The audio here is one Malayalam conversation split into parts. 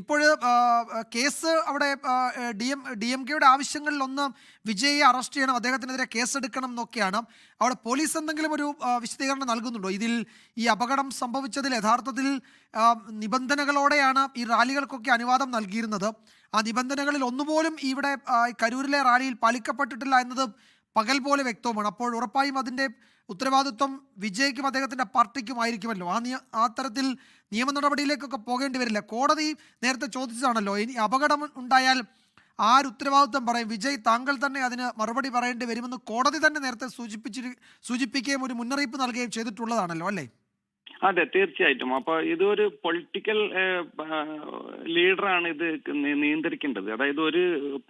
ഇപ്പോൾ കേസ് അവിടെ ഡി എം ഡി എം കെയുടെ ആവശ്യങ്ങളിൽ ഒന്ന് വിജയെ അറസ്റ്റ് ചെയ്യണം അദ്ദേഹത്തിനെതിരെ കേസെടുക്കണം എന്നൊക്കെയാണ്. അവിടെ പോലീസ് എന്തെങ്കിലും ഒരു വിശദീകരണം നൽകുന്നുണ്ടോ? ഇതിൽ ഈ അപകടം സംഭവിച്ചതിൽ യഥാർത്ഥത്തിൽ നിബന്ധനകളോടെയാണ് ഈ റാലികൾക്കൊക്കെ അനുവാദം നൽകിയിരുന്നത്. ആ നിബന്ധനകളിൽ ഒന്നുപോലും ഇവിടെ കരൂരിലെ റാലിയിൽ പാലിക്കപ്പെട്ടിട്ടില്ല എന്നത് പകൽ പോലെ വ്യക്തവുമാണ്. അപ്പോൾ ഉറപ്പായും അതിന്റെ ഉത്തരവാദിത്വം വിജയ്ക്കും അദ്ദേഹത്തിന്റെ പാർട്ടിക്കുമായിരിക്കുമല്ലോ. ആ നിയ ആ തരത്തിൽ നിയമ നടപടിയിലേക്കൊക്കെ പോകേണ്ടി വരില്ല. കോടതി നേരത്തെ ചോദിച്ചതാണല്ലോ ഇനി അപകടം ഉണ്ടായാൽ ആര് ഉത്തരവാദിത്വം പറയും? വിജയ് താങ്കൾ തന്നെ അതിന് മറുപടി പറയേണ്ടി വരുമെന്ന് കോടതി തന്നെ നേരത്തെ സൂചിപ്പിച്ചിരി സൂചിപ്പിക്കുകയും ഒരു മുന്നറിയിപ്പ് നൽകുകയും ചെയ്തിട്ടുള്ളതാണല്ലോ അല്ലേ? അതെ തീർച്ചയായിട്ടും. അപ്പൊ ഇതൊരു പൊളിറ്റിക്കൽ ലീഡറാണ് ഇത് നിയന്ത്രിക്കേണ്ടത്. അതായത് ഒരു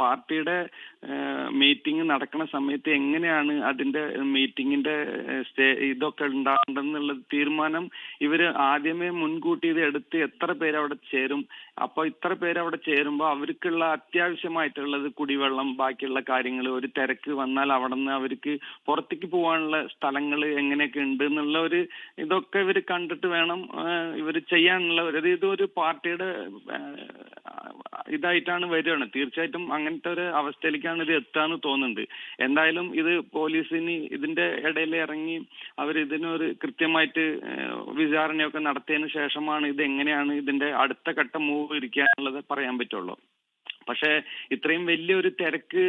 പാർട്ടിയുടെ മീറ്റിംഗ് നടക്കുന്ന സമയത്ത് എങ്ങനെയാണ് അതിന്റെ മീറ്റിംഗിന്റെ സ്റ്റേ ഇതൊക്കെ ഉണ്ടാകേണ്ടെന്നുള്ള തീരുമാനം ഇവർ ആദ്യമേ മുൻകൂട്ടി ഇത് എടുത്ത് എത്ര പേര് അവിടെ ചേരും. അപ്പൊ ഇത്ര പേര് അവിടെ ചേരുമ്പോൾ അവർക്കുള്ള അത്യാവശ്യമായിട്ടുള്ളത് കുടിവെള്ളം ബാക്കിയുള്ള കാര്യങ്ങൾ ഒരു തിരക്ക് വന്നാൽ അവിടെ നിന്ന് അവർക്ക് പുറത്തേക്ക് പോകാനുള്ള സ്ഥലങ്ങൾ എങ്ങനെയൊക്കെ ഉണ്ട് എന്നുള്ള ഒരു ഇതൊക്കെ ഇവർ കണ്ടിട്ട് വേണം ഇവർ ചെയ്യാനുള്ള ഒരു ഇത് ഒരു പാർട്ടിയുടെ ഇതായിട്ടാണ് വരികയാണ്. തീർച്ചയായിട്ടും അങ്ങനത്തെ ഒരു അവസ്ഥയിലേക്കാണ് ഇത് എത്താന്ന് തോന്നുന്നുണ്ട്. എന്തായാലും ഇത് പോലീസിന് ഇതിന്റെ ഇടയിൽ ഇറങ്ങി അവർ ഇതിനൊരു കൃത്യമായിട്ട് വിചാരണയൊക്കെ നടത്തിയതിന് ശേഷമാണ് ഇത് എങ്ങനെയാണ് ഇതിന്റെ അടുത്ത ഘട്ടം മൂവ് ഇരിക്കുക എന്നുള്ളത് പറയാൻ പറ്റുള്ളൂ. പക്ഷേ ഇത്രയും വലിയൊരു തിരക്ക്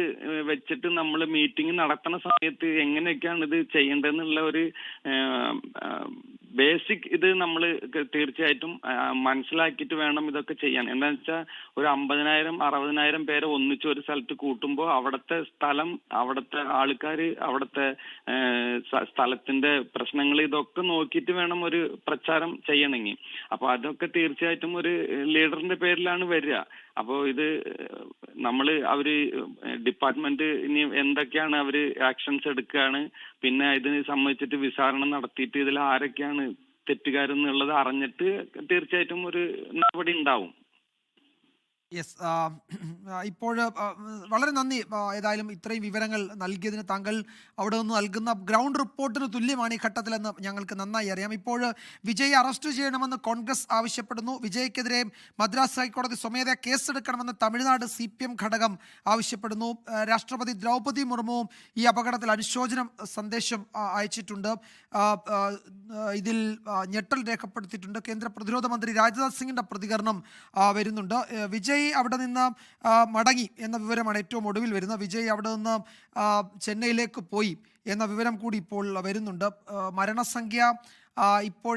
വെച്ചിട്ട് നമ്മൾ മീറ്റിംഗ് നടത്തുന്ന സമയത്ത് എങ്ങനെയൊക്കെയാണ് ഇത് ചെയ്യേണ്ടതെന്നുള്ള ഒരു ബേസിക് ഇത് നമ്മൾ തീർച്ചയായിട്ടും മനസ്സിലാക്കിയിട്ട് വേണം ഇതൊക്കെ ചെയ്യാൻ. എന്താണെന്ന് വെച്ചാൽ ഒരു അമ്പതിനായിരം അറുപതിനായിരം പേരെ ഒന്നിച്ച് ഒരു സ്ഥലത്ത് കൂട്ടുമ്പോൾ അവിടുത്തെ സ്ഥലം അവിടുത്തെ ആൾക്കാർ അവിടുത്തെ സ്ഥലത്തിന്റെ പ്രശ്നങ്ങൾ ഇതൊക്കെ നോക്കിയിട്ട് വേണം ഒരു പ്രചാരം ചെയ്യണമെങ്കിൽ അപ്പൊ അതൊക്കെ തീർച്ചയായിട്ടും ഒരു ലീഡറിന്റെ പേരിലാണ് വരിക. അപ്പോൾ ഇത് നമ്മൾ അവർ ഡിപ്പാർട്ട്മെന്റ് ഇനി എന്തൊക്കെയാണ് അവർ ആക്ഷൻസ് എടുക്കുകയാണ് പിന്നെ ഇതിനെ സംബന്ധിച്ചിട്ട് വിചാരണ നടത്തിയിട്ട് ഇതിൽ ആരൊക്കെയാണ് തെറ്റുകാരെന്നുള്ളത് അറിഞ്ഞിട്ട് തീർച്ചയായിട്ടും ഒരു നടപടി ഉണ്ടാവും. യെസ് ഇപ്പോൾ വളരെ നന്ദി. ഏതായാലും ഇത്രയും വിവരങ്ങൾ നൽകിയതിന് താങ്കൾ അവിടെ നിന്ന് നൽകുന്ന ഗ്രൗണ്ട് റിപ്പോർട്ടിന് തുല്യമാണ് ഈ ഘട്ടത്തിലെന്ന് ഞങ്ങൾക്ക് നന്നായി അറിയാം. ഇപ്പോൾ വിജയ് അറസ്റ്റ് ചെയ്യണമെന്ന് കോൺഗ്രസ് ആവശ്യപ്പെടുന്നു. വിജയ്ക്കെതിരെ മദ്രാസ് ഹൈക്കോടതി സ്വമേധയാ കേസെടുക്കണമെന്ന് തമിഴ്നാട് സി പി എം ഘടകം ആവശ്യപ്പെടുന്നു. രാഷ്ട്രപതി ദ്രൗപദി മുർമുവും ഈ അപകടത്തിൽ അനുശോചനം സന്ദേശം അയച്ചിട്ടുണ്ട്. ഇതിൽ ഞെട്ടൽ രേഖപ്പെടുത്തിയിട്ടുണ്ട്. കേന്ദ്ര പ്രതിരോധ മന്ത്രി രാജ്നാഥ് സിംഗിന്റെ പ്രതികരണം വരുന്നുണ്ട്. ഏ, വിജയ് അവിടെ നിന്ന് മടങ്ങി എന്ന വിവരമാണ് ഏറ്റവും ഒടുവിൽ വരുന്നത്. വിജയ് അവിടെ നിന്ന് ചെന്നൈയിലേക്ക് പോയി എന്ന വിവരം കൂടി ഇപ്പോൾ വരുന്നുണ്ട്. മരണസംഖ്യ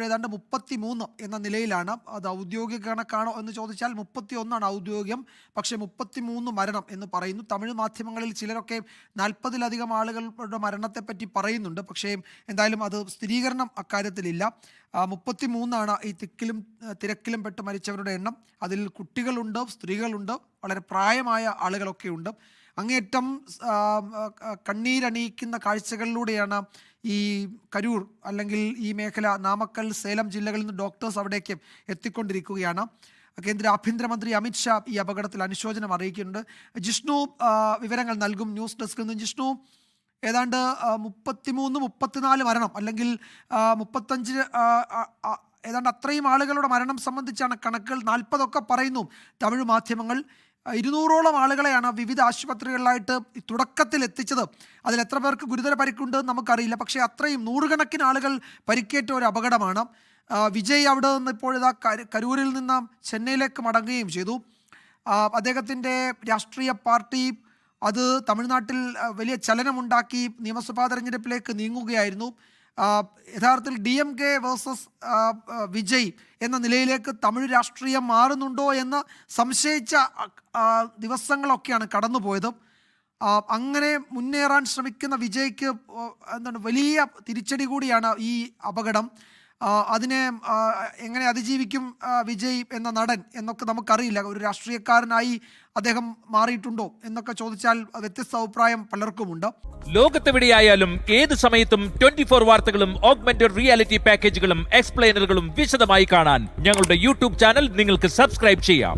ഏതാണ്ട് മുപ്പത്തി മൂന്ന് എന്ന നിലയിലാണ്. അത് ഔദ്യോഗിക കണക്കാണോ എന്ന് ചോദിച്ചാൽ മുപ്പത്തി ഒന്നാണ് ഔദ്യോഗികം. പക്ഷേ മുപ്പത്തി മൂന്ന് മരണം എന്ന് പറയുന്നു. തമിഴ് മാധ്യമങ്ങളിൽ ചിലരൊക്കെ നാൽപ്പതിലധികം ആളുകളുടെ മരണത്തെപ്പറ്റി പറയുന്നുണ്ട്. പക്ഷേ എന്തായാലും അത് സ്ഥിരീകരണം അക്കാര്യത്തിലില്ല. മുപ്പത്തി മൂന്നാണ് ഈ തിക്കിലും തിരക്കിലും പെട്ട് മരിച്ചവരുടെ എണ്ണം. അതിൽ കുട്ടികളുണ്ട് സ്ത്രീകളുണ്ട് വളരെ പ്രായമായ ആളുകളൊക്കെ ഉണ്ട് ആ, കണ്ണീരണിയിക്കുന്ന കാഴ്ചകളിലൂടെയാണ് ഈ കരൂർ അല്ലെങ്കിൽ ഈ മേഖല നാമക്കൽ സേലം ജില്ലകളിൽ നിന്ന് ഡോക്ടേഴ്സ് അവിടേക്ക് എത്തിക്കൊണ്ടിരിക്കുകയാണ്. കേന്ദ്ര ആഭ്യന്തരമന്ത്രി അമിത്ഷാ ഈ അപകടത്തിൽ അനുശോചനം അറിയിക്കുന്നുണ്ട്. ജിഷ്ണു വിവരങ്ങൾ നൽകും ന്യൂസ് ഡെസ്കിൽ നിന്ന്. ജിഷ്ണു ഏതാണ്ട് മുപ്പത്തിമൂന്ന് മുപ്പത്തിനാല് മരണം അല്ലെങ്കിൽ മുപ്പത്തഞ്ച് ഏതാണ്ട് അത്രയും ആളുകളുടെ മരണം സംബന്ധിച്ചാണ് കണക്കുകൾ. നാൽപ്പതൊക്കെ പറയുന്നു തമിഴ് മാധ്യമങ്ങൾ. ഇരുന്നൂറോളം ആളുകളെയാണ് വിവിധ ആശുപത്രികളിലായിട്ട് തുടക്കത്തിൽ എത്തിച്ചത്. അതിൽ എത്ര പേർക്ക് ഗുരുതര പരിക്കുണ്ട് നമുക്കറിയില്ല. പക്ഷേ അത്രയും നൂറുകണക്കിന് ആളുകൾ പരിക്കേറ്റ ഒരു അപകടമാണ്. വിജയ് അവിടെ നിന്ന് ഇപ്പോഴിതാ കരു- കരൂരിൽ നിന്ന് ചെന്നൈയിലേക്ക് മടങ്ങുകയും ചെയ്തു. അദ്ദേഹത്തിന്റെ രാഷ്ട്രീയ പാർട്ടി അത് തമിഴ്നാട്ടിൽ വലിയ ചലനമുണ്ടാക്കി നിയമസഭാ തെരഞ്ഞെടുപ്പിലേക്ക് നീങ്ങുകയായിരുന്നു. യഥാർത്ഥത്തിൽ D M K versus Vijay എന്ന നിലയിലേക്ക് തമിഴ് രാഷ്ട്രീയം മാറുന്നുണ്ടോ എന്ന് സംശയിച്ച ദിവസങ്ങളൊക്കെയാണ് കടന്നുപോയത്. അങ്ങനെ മുന്നേറാൻ ശ്രമിക്കുന്ന വിജയ്ക്ക് എന്താണ് വലിയ തിരിച്ചടി കൂടിയാണ് ഈ അപകടം. അതിനെ എങ്ങനെ അതിജീവിക്കും വിജയ് എന്ന നടൻ എന്നൊക്കെ നമുക്കറിയില്ല. ഒരു രാഷ്ട്രീയക്കാരനായി അദ്ദേഹം മാറിയിട്ടുണ്ടോ എന്നൊക്കെ ചോദിച്ചാൽ വ്യത്യസ്ത അഭിപ്രായം പലർക്കുമുണ്ട്. ലോകത്തെവിടെയായാലും ഏത് സമയത്തും ട്വന്റി ഫോർ വാർത്തകളും ഓഗ്മെന്റഡ് റിയാലിറ്റി പാക്കേജുകളും എക്സ്പ്ലെയിനറുകളും വിശദമായി കാണാൻ ഞങ്ങളുടെ യൂട്യൂബ് ചാനൽ നിങ്ങൾക്ക് സബ്സ്ക്രൈബ് ചെയ്യാം.